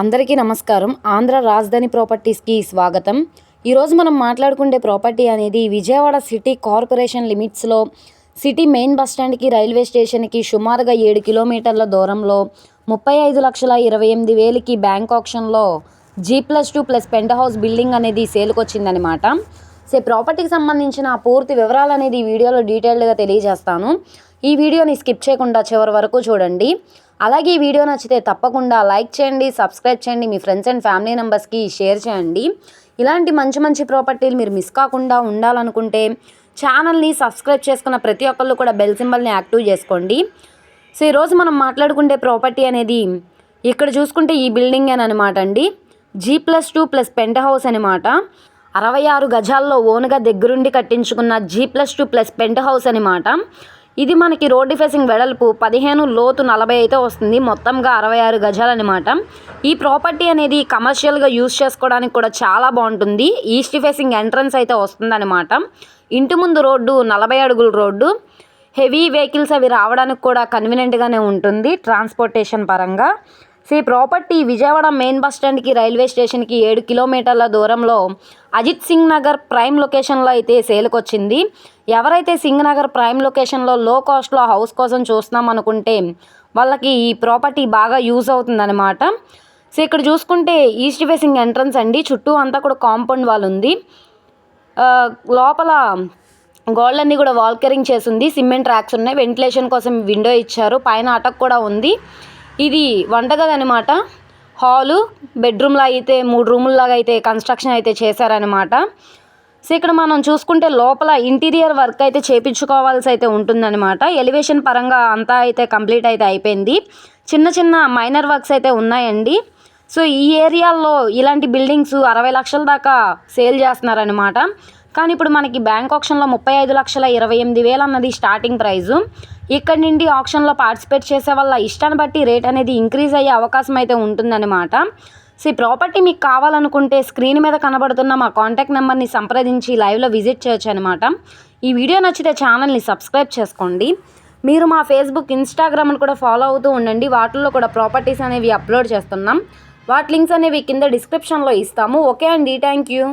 అందరికీ నమస్కారం. ఆంధ్ర రాజధాని ప్రాపర్టీస్కి స్వాగతం. ఈరోజు మనం మాట్లాడుకునే ప్రాపర్టీ అనేది విజయవాడ సిటీ కార్పొరేషన్ లిమిట్స్లో సిటీ మెయిన్ బస్ స్టాండ్కి రైల్వే స్టేషన్కి సుమారుగా ఏడు కిలోమీటర్ల దూరంలో ముప్పై ఐదు లక్షల ఇరవై ఎనిమిది వేలకి బ్యాంక్ ఆప్షన్లో G plus two plus penthouse building అనేది సేల్కి వచ్చిందనమాట సో ప్రాపర్టీకి సంబంధించిన పూర్తి వివరాలు అనేది ఈ వీడియోలో డీటెయిల్డ్గా తెలియజేస్తాను. ఈ వీడియోని స్కిప్ చేయకుండా చివరి వరకు చూడండి. అలాగే ఈ వీడియో నచ్చితే తప్పకుండా లైక్ చేయండి సబ్స్క్రైబ్ చేయండి మీ ఫ్రెండ్స్ అండ్ ఫ్యామిలీ మెంబర్స్కి షేర్ చేయండి. ఇలాంటి మంచి మంచి ప్రాపర్టీలు మీరు మిస్ కాకుండా ఉండాలనుకుంటే ఛానల్ని సబ్స్క్రైబ్ చేసుకున్న ప్రతి ఒక్కళ్ళు కూడా బెల్ సింబల్ని యాక్టివ్ చేసుకోండి. సో ఈరోజు మనం మాట్లాడుకుంటే ప్రాపర్టీ అనేది ఇక్కడ చూసుకుంటే ఈ బిల్డింగ్ అని అనమాట అండి. G plus two plus penthouse అనమాట అరవై ఆరు గజాల్లో ఓన్గా దగ్గరుండి కట్టించుకున్న G plus two plus penthouse అనమాట ఇది మనకి రోడ్డు ఫేసింగ్ వెడల్పు పదిహేను లోతు నలభై అయితే వస్తుంది. మొత్తంగా అరవై ఆరు గజాలు అనమాట ఈ ప్రాపర్టీ అనేది కమర్షియల్గా యూస్ చేసుకోవడానికి కూడా చాలా బాగుంటుంది. ఈస్ట్ ఫేసింగ్ ఎంట్రన్స్ అయితే వస్తుందన్నమాట ఇంటి ముందు రోడ్డు నలభై అడుగుల రోడ్డు. హెవీ వెహికల్స్ అవి రావడానికి కూడా కన్వీనియంట్గానే ఉంటుంది. ట్రాన్స్పోర్టేషన్ పరంగా. సో ఈ ప్రాపర్టీ విజయవాడ మెయిన్ బస్ స్టాండ్కి రైల్వే స్టేషన్కి ఏడు కిలోమీటర్ల దూరంలో అజిత్ సింగ్ నగర్ ప్రైమ్ లొకేషన్లో అయితే సేల్కి వచ్చింది ఎవరైతే సింగ్ నగర్ ప్రైమ్ లొకేషన్లో లో కాస్ట్లో హౌస్ కోసం చూస్తున్నాం అనుకుంటే వాళ్ళకి ఈ ప్రాపర్టీ బాగా యూజ్ అవుతుందన్నమాట. సో ఇక్కడ చూసుకుంటే ఈస్ట్ ఫేసింగ్ ఎంట్రన్స్ అండి. చుట్టూ అంతా కూడా కాంపౌండ్ వాల్ ఉంది. లోపల గోల్డ్ అన్ని కూడా వాల్కరింగ్ చేసింది సిమెంట్ ర్యాక్స్ ఉన్నాయి. వెంటిలేషన్ కోసం విండో ఇచ్చారు. పైన అటక్ కూడా ఉంది. ఇది వంటగది అనమాట హాలు బెడ్రూమ్లో అయితే మూడు రూముల్లాగా అయితే కన్స్ట్రక్షన్ అయితే చేశారనమాట. సో ఇక్కడ మనం చూసుకుంటే లోపల ఇంటీరియర్ వర్క్ అయితే చేపించుకోవాల్సి అయితే ఉంటుందన్నమాట ఎలివేషన్ పరంగా అంతా అయితే కంప్లీట్ అయితే అయిపోయింది. చిన్న చిన్న మైనర్ వర్క్స్ అయితే ఉన్నాయండి. సో ఈ ఏరియాల్లో ఇలాంటి బిల్డింగ్స్ అరవై లక్షల దాకా సేల్ చేస్తున్నారనమాట. కానీ ఇప్పుడు మనకి బ్యాంక్ ఆప్షన్లో ముప్పై ఐదు లక్షల ఇరవై ఎనిమిది వేలు అన్నది స్టార్టింగ్ ప్రైజు. ఇక్కడ నుండి ఆప్షన్లో పార్టిసిపేట్ చేసే వల్ల ఇష్టాన్ని బట్టి రేట్ అనేది ఇంక్రీజ్ అయ్యే అవకాశం అయితే ఉంటుందన్నమాట. సో ఈ ప్రాపర్టీ మీకు కావాలనుకుంటే స్క్రీన్ మీద కనబడుతున్న మా కాంటాక్ట్ నెంబర్ని సంప్రదించి లైవ్లో విజిట్ చేయొచ్చు అనమాట ఈ వీడియో నచ్చితే ఛానల్ని సబ్స్క్రైబ్ చేసుకోండి. మీరు మా ఫేస్బుక్ ఇన్స్టాగ్రామ్ను కూడా ఫాలో అవుతూ ఉండండి. వాటిల్లో కూడా ప్రాపర్టీస్ అనేవి అప్లోడ్ చేస్తున్నాం. వాటి లింక్స్ అనేవి కింద డిస్క్రిప్షన్లో ఇస్తాము. ఓకే అండి. Thank you.